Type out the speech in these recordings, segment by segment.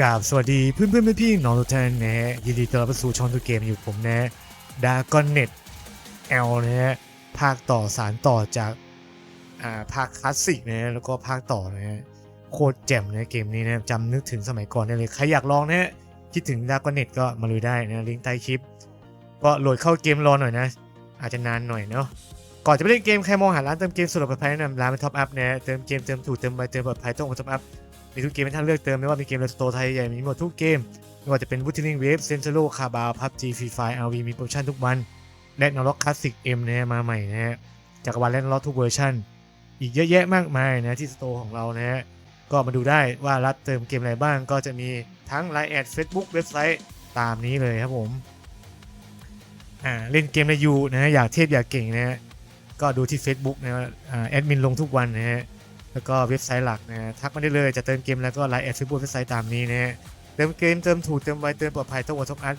กราบสวัสดีเพื่อนเพื่อนพี่น้องทุกท่านนะฮะยินดีต้อนรับสู่ช่องทุกเกมอยู่ผมนะดากอนเน็ตเอลนะฮะภาคต่อสารต่อจากอ่าภาคคลาสสิกนะแล้วก็ภาคต่อนะฮะโคตรแจ่มนะเกมนี้นะจำนึกถึงสมัยก่อนได้เลย ใครอยากลองนะฮะคิดถึงดากอนเน็ตก็มาลุยได้นะลิงก์ใต้คลิป ก็โหลดเข้าเกมรอหน่อยนะ อาจจะนานหน่อยเนาะก่อนจะไปเล่นเกมใครมองหาร้านเติมเกมสุดปลอดภัยแนะนำร้านเป็นท็อปอัพนะเติมเกมเติมถูกเติมไวเติมปลอดภัยต้องท็อปอัพ มีทุกเกมให้ท่านเลือกเติมไม่ว่าเป็นเกมในสโตร์ไทยใหญ่มีหมดทุกเกมไม่ว่าจะเป็นวูทิลิงเวฟเซนเซโ o คาบาพับจีฟรีไฟอาร์วีมีโปรโมชั่นทุกวันและนอล็อกคลาสสิกเอ็มนะมาใหม่นะฮะจักรวาลและนล็อกทุกเวอร์ชันอีกเยอะแยะมากมายนะที่สโตร์ของเรานะฮะก็มาดูได้ว่ารับเติมเกมอะไรบ้างก็จะมีทั้ง Line แอด Facebook เว็บไซต์ตามนี้เลยครับผมอ่าเล่นเกมในยูนะอยากเทพอยากเก่งนะฮะก็ดูที่ Facebook นะฮะอ่าแอดมินลงทุกวันนะฮะ แล้วก็เว็บไซต์หลักนะฮะทักมาได้เลยจะเติมเกมแล้วก็ไลน์แอดฟซบุ๊กเว็บไซต์ตามนี้นะฮะเติมเกมเติมถูกเติมไวเติมปลอดภัยต้องอดทุกอัน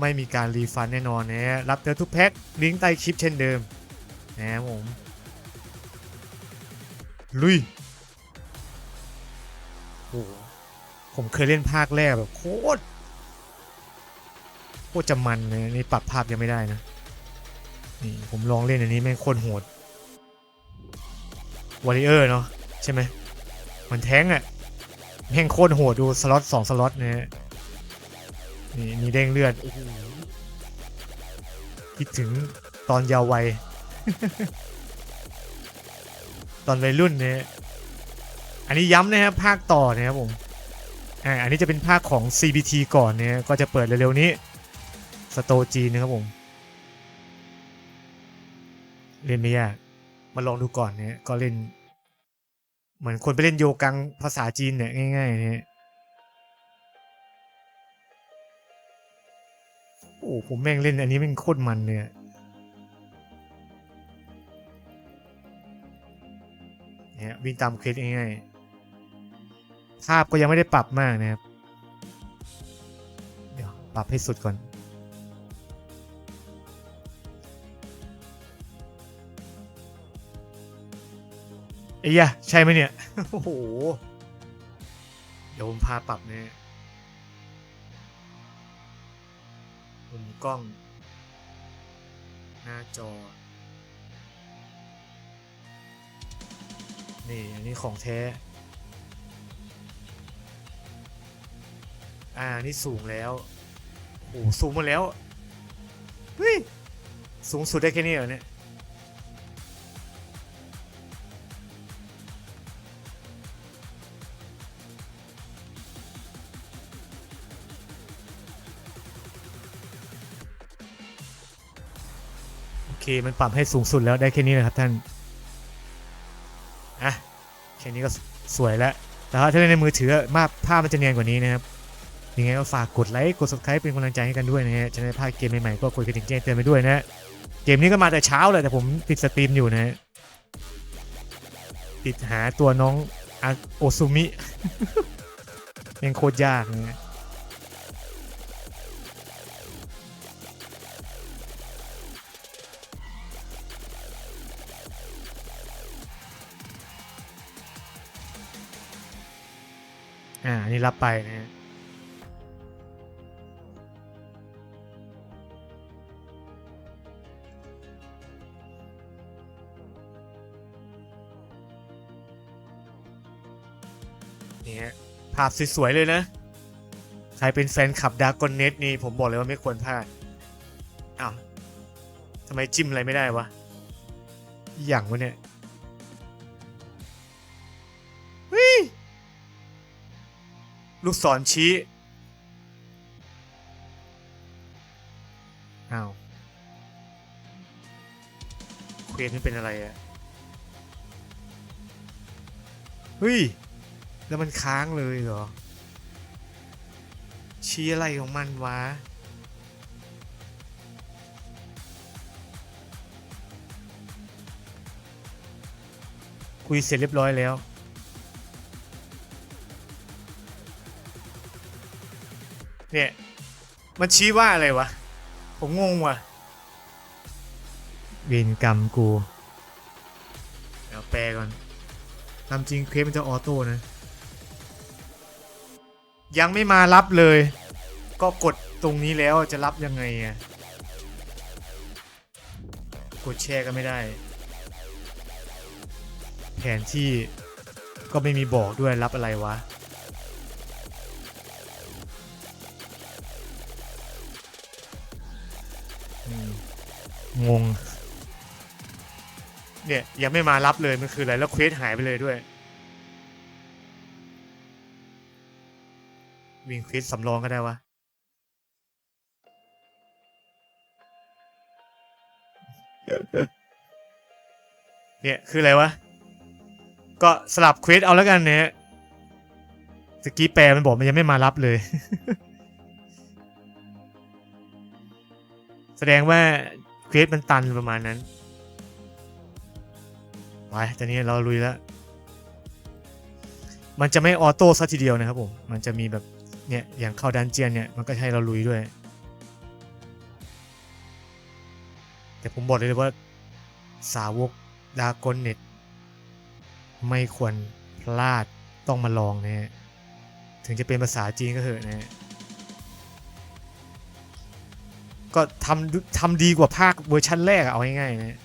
ไม่มีการรีฟันแน่นอนนะฮะรับเติมทุกแพ็คลิงก์ใต้คลิปเช่นเดิมนะผมลุยโอ้ผมเคยเล่นภาคแรกแบบโคตรโคตรจะมันเลยนี่ปรับภาพยังไม่ได้นะนี่ผมลองเล่นอันนี้แม่งโคตรโหดวอริเออร์เนาะ ใช่ไหมมันแท้งอะ่ะแม่งโคตรโหดดูสล็อตสองสล็อตนะฮะนี่มีเด้งเลือดอคิดถึงตอนยาววัย ตอนวัยรุ่นเนี่ยอันนี้ย้ำนะครับภาคต่อนะครับผมอ่าอันนี้จะเป็นภาคของ CBT ก่อนเนี่ยก็จะเปิดเร็วๆนี้สโตจีนนะครับผมเล่นไม่ยาก มาลองดูก่อนเนี่ยก็เล่น เหมือนคนไปเล่นโยกังภาษาจีนเนี่ยง่ายๆเนี่ยโอ้ผมแม่งเล่นอันนี้แม่งโคตรมันเลยเนี่ยวิ่งตามเคสง่ายๆภาพก็ยังไม่ได้ปรับมากนะครับ เดี๋ยวปรับให้สุดก่อน อ้ยะใช่ไหมเนี่ย โอ้โห เดี๋ยวผมพาปรับเนี่ยมุมกล้อง หน้าจอ นี่ อันนี้ของแท้ อ่า นี่สูงแล้ว โอ้สูงมดแล้ว เฮ้ย สูงสุดได้แค่นี้เหรอเนี่ย มันปรับให้สูงสุดแล้วได้แค่นี้นะครับท่านอะแค่นี้ก็สวยแล้วแต่ถ้าเล่นในมือถือมากภาพมันจะเนียนกว่านี้นะครับยังไงก็ฝากกดไลค์กด subscribe เป็นกำลังใจให้กันด้วยนะฮะจะได้พลาดเกมใหม่ๆก็กดกระดิ่งแจ้งเตือนไปด้วยนะฮะเกมนี้ก็มาแต่เช้าเลยแต่ผมติดสตรีมอยู่นะฮะติดหาตัวน้องอโอซุมิยังโคตรยากนะ อ่านี่รับไปนะฮะนี่ฮะภาพสวยๆเลยนะ ใครเป็นแฟนคลับดากอนเน็ตนี่ผมบอกเลยว่าไม่ควรพลาดอ้าวทำไมจิ้มอะไรไม่ได้วะ อย่างวะเนี่ย ลูกศรชี้อ้าวเควสนี่เป็นอะไรอะเฮ้ย แล้วมันค้างเลยเหรอ ชี้อะไรของมันวะคุยเสร็จเรียบร้อยแล้ว เนี่ย มันชี้ว่าอะไรวะ ผมงงว่ะเวรกรรมกูเดี๋ยวแปลก่อนตามจริงเควสมันจะออโต้นะ ยังไม่มารับเลย ก็กดตรงนี้แล้วจะรับยังไงอะกดแชร์ก็ไม่ได้ แผนที่ก็ไม่มีบอกด้วยรับอะไรวะ งง เนี่ย ยังไม่มารับเลยมันคืออะไร แล้วเควสหายไปเลยด้วย วิ่งเควสสำรองก็ได้วะ เนี่ยคืออะไรวะ ก็สลับเควสเอาแล้วกันเนี่ยสกี้แปลมันบอกมันยังไม่มารับเลย แสดงว่าเควสมันตันประมาณนั้นไปตอนนี้เราลุยแล้ว มันจะไม่ออโต้ซะทีเดียวนะครับผม มันจะมีแบบเนี่ยอย่างเข้าดันเจียนเนี่ยมันก็ให้เราลุยด้วย แต่ผมบอกเลยว่าสาวกดากอนเน็ตไม่ควรพลาดต้องมาลองนะฮะถึงจะเป็นภาษาจีนก็เถอะนะฮะ ก็ทำทำดีกว่าภาคเวอร์ชันแรกอะเอาง่ายๆนะ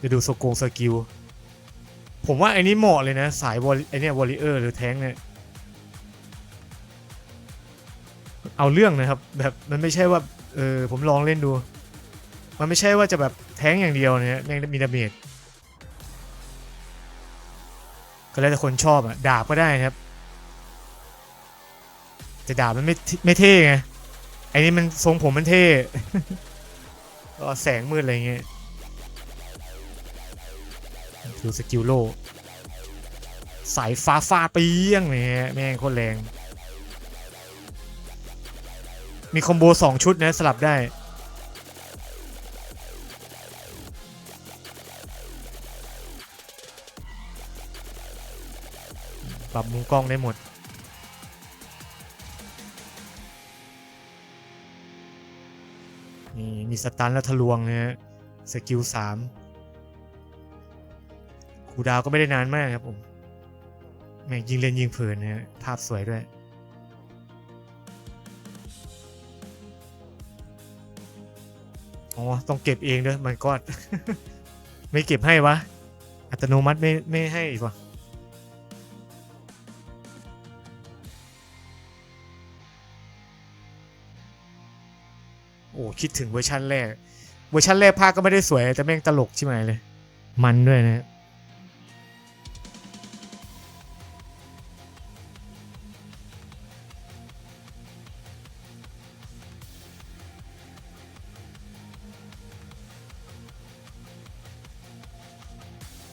จะดูสโกงสกิล ผมว่าไอ้นี้เหมาะเลยนะ สายวอลไอเนี่ยวอลเลเยอร์หรือแท้งเนี่ย เอาเรื่องนะครับ แบบมันไม่ใช่ว่า เออผมลองเล่นดู มันไม่ใช่ว่าจะแบบแท้งอย่างเดียวเนี่ยแม่งมีดาเมจก็แล้วแต่คนชอบอะดาบก็ได้นะครับ แต่ามันไม่ไม่เท่ไงไอ้นี่มันทรงผมมันเท่ก็แสงมืดอะไรเงี้ยดูสกิลโลสายฟ้าฟาเปียงเนี่ยแม่งโคตรแรง มีคอมโบสองชุดนะสลับได้ปรับมุมกล้องได้หมด มีสตันแล้วทะลวงนะฮะสกิลสามคูดาวก็ไม่ได้นานมากครับผมแม่งยิงเล่นยิงเพลินนะฮะภาพสวยด้วยอ๋อต้องเก็บเองด้วยมันก็ไม่เก็บให้วะ อัตโนมัติไม่ไม่ให้อีกวะ โอ้คิดถึงเวอร์ชันแรก เวอร์ชันแรกภาคก็ไม่ได้สวยแต่แม่งตลกใช่ไหมเลย มันด้วยนะ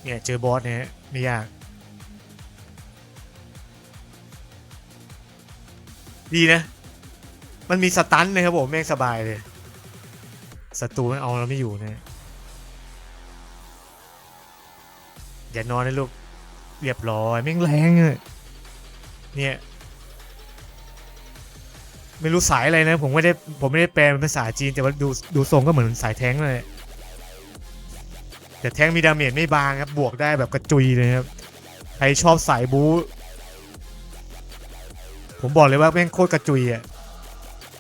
เนี่ย เจอบอสเนี่ยไม่ยาก ดีนะ มันมีสตันเลยครับผม แม่งสบายเลย ศัตรูไม่เอาเราไม่อยู่นะอย่านอนนะลูกเรียบร้อยแม่งแรงอะเนี่ย ไม่รู้สายอะไรนะ ผมไม่ได้ผมไม่ได้แปลเป็นภาษาจีนแต่ว่าดูดูทรงก็เหมือนสายแท้งเลยแต่แท้งมีดาเมจไม่บางครับบวกได้แบบกระจุยเลยครับใครชอบสายบู๊ผมบอกเลยว่าแม่งโคตรกระจุยอะ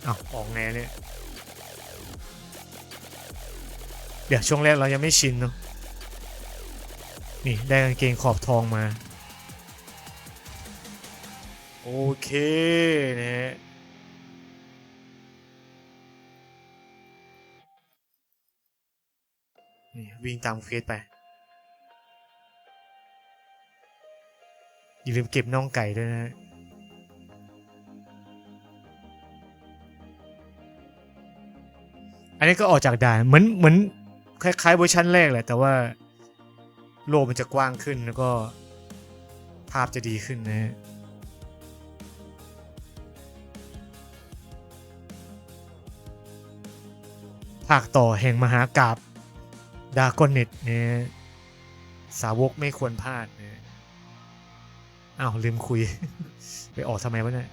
อ้าวออกแนเนี่ย เดี๋ยวช่วงแรกเรายังไม่ชินเนาะนี่ได้กางเกงขอบทองมา โอเคนะฮะนี่วิ่งตามเควสไป อย่าลืมเก็บน่องไก่ด้วยนะฮะอันนี้ก็ออกจากด่านเหมือนเหมือน คล้ายๆเวอร์ชันแรกแหละ แต่ว่าโลกมันจะกว้างขึ้นแล้วก็ภาพจะดีขึ้นนะฮะภาคต่อแห่งมหากาบดากอนเน็ตเนี่ยสาวกไม่ควรพลาดนะอ้าว ลืมคุย ไปออกทำไมวะเนี่ย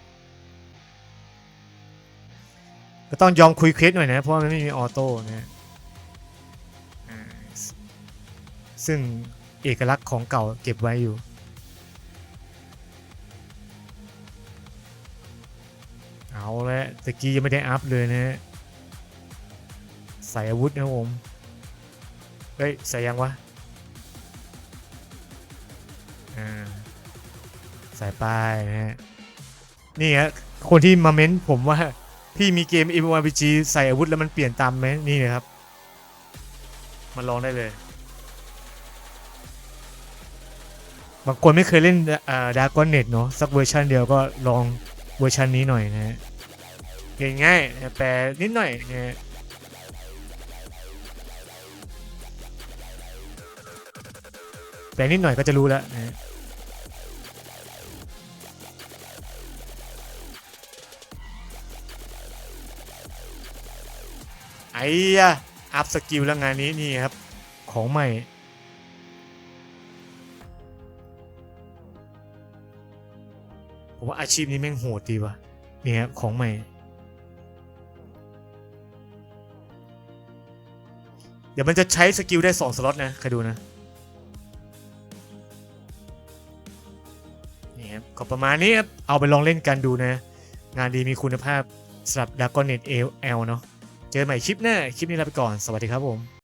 ก็ต้องยอมคุยเควสหน่อยนะ เพราะว่ามันไม่มีออโต้นะ ซึ่งเอกลักษณ์ของเก่าเก็บไว้อยู่เอาละตะกี้ยังไม่ได้อัพเลยนะฮะใส่อาวุธนะผมเฮ้ยใส่ยังวะอ่าใส่ไปนะฮะนี่ฮะคนที่มาเม้นผมว่าพี่มีเกม MMORPG ใส่อาวุธแล้วมันเปลี่ยนตามไหมนี่นะครับ มาลองได้เลย บางคนไม่เคยเล่นดาร์กอนเน็ตเนาะสักเวอร์ชันเดียวก็ลองเวอร์ชันนี้หน่อยนะฮะง่ายๆแปลนิดหน่อยนะฮะแปลนิดหน่อยก็จะรู้แล้วนะฮะไอ้ยะอัพสกิลแล้วงานนี้นี่ครับ ของใหม่ อาชีพนี้แม่งโหดดีว่ะเนี่ยครับของใหม่ เดี๋ยวมันจะใช้สกิลได้ 2 สล็อตนะใครดูนะนี่ครับก็ประมาณนี้ครับเอาไปลองเล่นกันดูนะ งานดีมีคุณภาพสำหรับ d r a g o n Net AL เนาะ เจอใหม่คลิปหน้า คลิปนี้ลาไปก่อน สวัสดีครับผม